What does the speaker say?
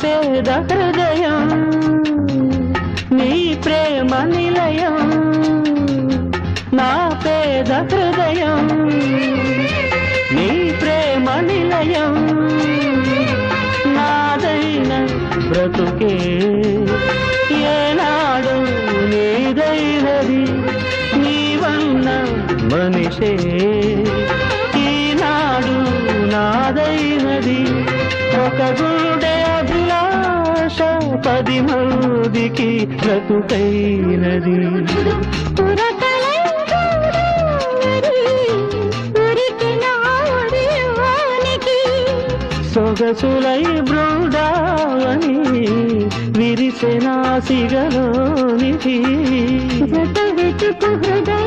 పేద హృదయం నీ ప్రేమ నిలయం నా పేద హృదయం నీ ప్రేమ నిలయం నాదైన బ్రతుకే ఏనాడు నీదైనది నీ వన్న మనిషే ఈనాడు నాదైనది ఒక గుణ పది మందికి బ్రతుకైనది. సొగసులై బృందావని విరిసెనా సిగలోనికి జత వెతుకు హృదయానికి